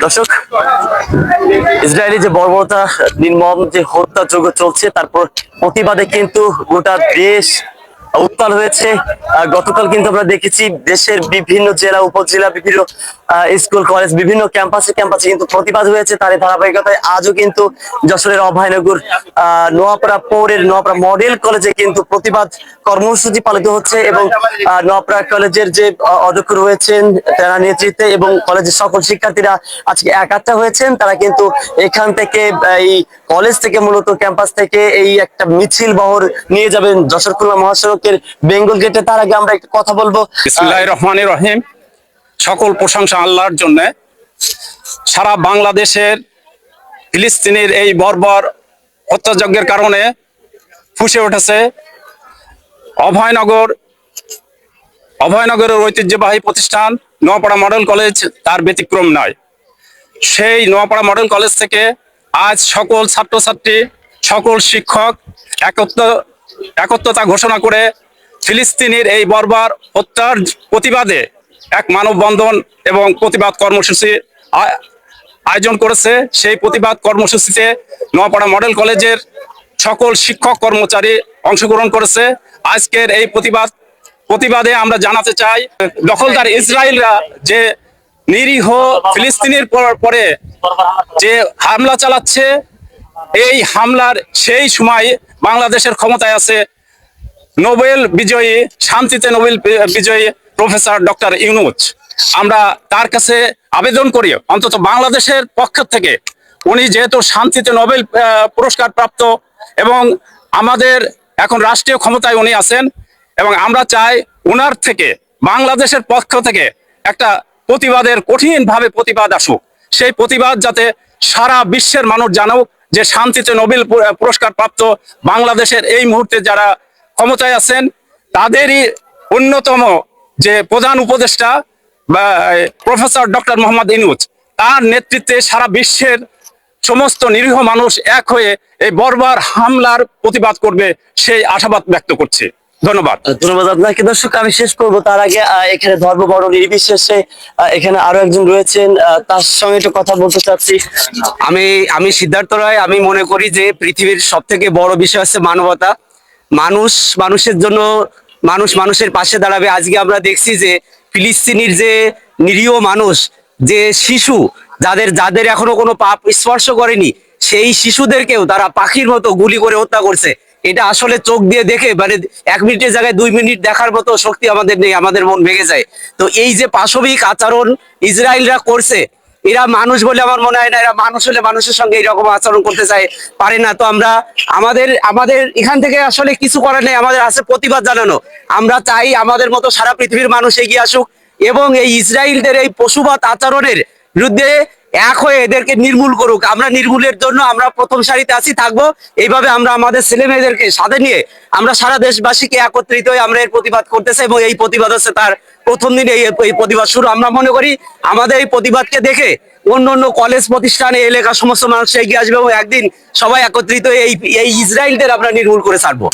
দর্শক ইসরায়েলি যে বর্বরতা নির্মম যে হত্যাযজ্ঞ চলছে তারপর প্রতিবাদে কিন্তু গোটা দেশ উত্তাল হয়েছে। গতকাল কিন্তু আমরা দেখেছি দেশের বিভিন্ন জেলা, উপজেলা, বিভিন্ন স্কুল, কলেজ, বিভিন্ন ক্যাম্পাসে ক্যাম্পাসে কিন্তু প্রতিবাদ হয়েছে। তার ধারাবাহিকতায় আজও কিন্তু যশোরের অভয়নগর নোয়াপাড়া পৌরের নোয়াপাড়া মডেল কলেজে কিন্তু প্রতিবাদ কর্মসূচি পালিত হচ্ছে এবং নোয়াপাড়া কলেজের যে অধ্যক্ষ রয়েছেন তারা নেতৃত্বে এবং কলেজের সকল শিক্ষার্থীরা আজকে একাত্তা হয়েছেন। তারা কিন্তু এখান থেকে এই কলেজ থেকে মূলত ক্যাম্পাস থেকে এই একটা মিছিল বহর নিয়ে যাবেন যশোর খুলনা মহাসড়কের বেঙ্গল গেটে। তার আগে আমরা একটু কথা বলব। রহমানির রহিম। সকল প্রশংসা আল্লাহর জন্য। সারা বাংলাদেশের, ফিলিস্তিনের এই বর্বর হত্যাযজ্ঞের কারণে ফুসে উঠেছে অভয়নগর, অভয়নগরের ঐতিহ্যবাহী প্রতিষ্ঠান নোয়াপাড়া মডেল কলেজ। তার ব্যতিক্রম নয়। সেই নোয়াপাড়া মডেল কলেজ থেকে আজ সকল ছাত্রছাত্রী, সকল শিক্ষক একত্র একত্রতা ঘোষণা করে ফিলিস্তিনের এই বর্বর হত্যার প্রতিবাদে এক মানববন্ধন এবং প্রতিবাদ কর্মসূচি আয়োজন করেছে। সেই প্রতিবাদ কর্মসূচিতে নোয়াপাড়া মডেল কলেজের সকল শিক্ষক কর্মচারী অংশগ্রহণ করেছে। আজকের এই প্রতিবাদ প্রতিবাদে আমরা জানাতে চাই, দখলদার ইসরায়েলরা যে নিরীহ ফিলিস্তিনের পর- যে হামলা চালাচ্ছে, এই হামলার সেই সময় বাংলাদেশের ক্ষমতায় আছে নোবেল বিজয়ী, শান্তিতে নোবেল বিজয়ী প্রফেসর ডক্টর ইউনুস। আমরা তার কাছে আবেদন করি, অন্তত বাংলাদেশের পক্ষ থেকে। উনি যেহেতু শান্তিতে নোবেল পুরস্কার প্রাপ্ত এবং আমাদের এখন রাষ্ট্রীয় ক্ষমতায় উনি আছেন এবং আমরা চাই ওনার থেকে, বাংলাদেশের পক্ষ থেকে একটা প্রতিবাদের কঠিনভাবে প্রতিবাদ আসুক। সেই প্রতিবাদ যাতে সারা বিশ্বের মানুষ জানুক যে শান্তিতে নোবেল পুরস্কার প্রাপ্ত বাংলাদেশের এই মুহূর্তে যারা ক্ষমতায় আছেন, তাদেরই অন্যতম যে প্রধান উপদেষ্টা প্রফেসর ডক্টর মোহাম্মদ ইনুজ, তার নেতৃত্বে সারা বিশ্বের সমস্ত নিরীহ মানুষ এক হয়ে এই বর্বর হামলার প্রতিবাদ করবে সেই আশাবাদ ব্যক্ত করছে। ধন্যবাদ। ধন্যবাদ আপনাকে। দর্শক আমি শেষ করব। তার আগে এখানে ধর্ম বর্ণ নির্বিশেষে এখানে আরও একজন রয়েছেন তার সঙ্গে একটু কথা বলতে চাচ্ছি। আমি আমি সিদ্ধার্থ রায়। আমি মনে করি যে পৃথিবীর সব থেকে বড় বিষয় হচ্ছে মানবতা। মানুষ মানুষের জন্য মানুষ মানুষের পাশে দাঁড়াবে। আজকে আমরা দেখছি যে ফিলিস্তিনির যে নিরীহ মানুষ যে শিশু যাদের যাদের এখনও কোনো পাপ স্পর্শ করেনি সেই শিশুদেরকেও তারা পাখির মতো গুলি করে হত্যা করছে। এটা আসলে চোখ দিয়ে দেখে মানে এক মিনিটের জায়গায় দুই মিনিট দেখার মতো শক্তি আমাদের নেই, আমাদের মন ভেঙে যায়। তো এই যে পাশবিক আচরণ ইসরায়েলরা করছে, এরা মানুষ বলে আমার মনে হয় না, এরা মানুষ হলে মানুষের সঙ্গে এরকম আচরণ করতে চায়, পারে না। তো আমরা আমাদের আমাদের এখান থেকে আসলে কিছু করার নেই, আমাদের আছে প্রতিবাদ জানানো। আমরা চাই আমাদের মতো সারা পৃথিবীর মানুষ এগিয়ে আসুক এবং এই ইসরায়েলদের এই পশুবাদ আচরণের বিরুদ্ধে এক হয়ে এদেরকে নির্মূল করুক। আমরা নির্মূলের জন্য আমরা প্রথম সারিতে আছি, থাকব। এইভাবে আমরা আমাদের ছেলে মেয়েদেরকে সাথে নিয়ে আমরা সারা দেশবাসীকে একত্রিত হয়ে আমরা এর প্রতিবাদ করতেছি এবং এই প্রতিবাদ হচ্ছে তার প্রথম দিনে এই প্রতিবাদ শুরু। আমরা মনে করি আমাদের এই প্রতিবাদকে দেখে অন্য অন্য কলেজ প্রতিষ্ঠানে এলাকার সমস্ত মানুষ এগিয়ে আসবে এবং একদিন সবাই একত্রিত এই এই ইসরায়েলদের আমরা নির্মূল করে ছাড়বো।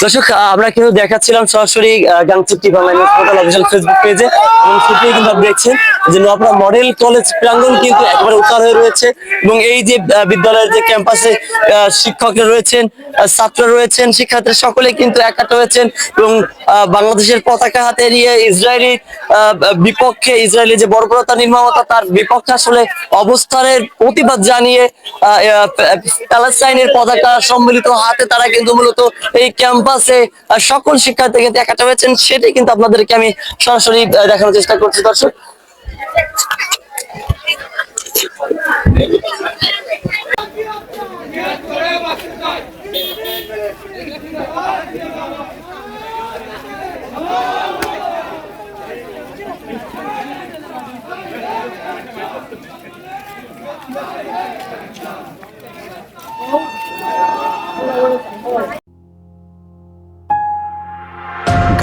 দর্শক আমরা কিন্তু দেখাচ্ছিলাম সরাসরি Gangchuk TV online portal official Facebook পেজে এবং সেটাই কিন্তু দেখছেন যে নোয়াপাড়া মডেল কলেজ প্রাঙ্গণ কিন্তু হয়ে রয়েছে এবং এই যে বিদ্যালয়ের যে ক্যাম্পাসে রয়েছেন রয়েছেন শিক্ষার্থীরা সকলে কিন্তু একাত্র হয়েছেন এবং বাংলাদেশের পতাকা হাতে নিয়ে ইসরায়েলি বিপক্ষে ইসরায়েলি যে বর্বরতা নির্মমতা তার বিপক্ষে আসলে অবস্থানের প্রতিবাদ জানিয়ে প্যালেস্টাইনের পতাকা সম্মিলিত হাতে তারা কিন্তু মূলত এই ক্যাম্পাসে সকল শিক্ষার্থী কিন্তু একাটা হয়েছেন সেটাই কিন্তু আপনাদেরকে আমি সরাসরি দেখানোর চেষ্টা করছি, দর্শক।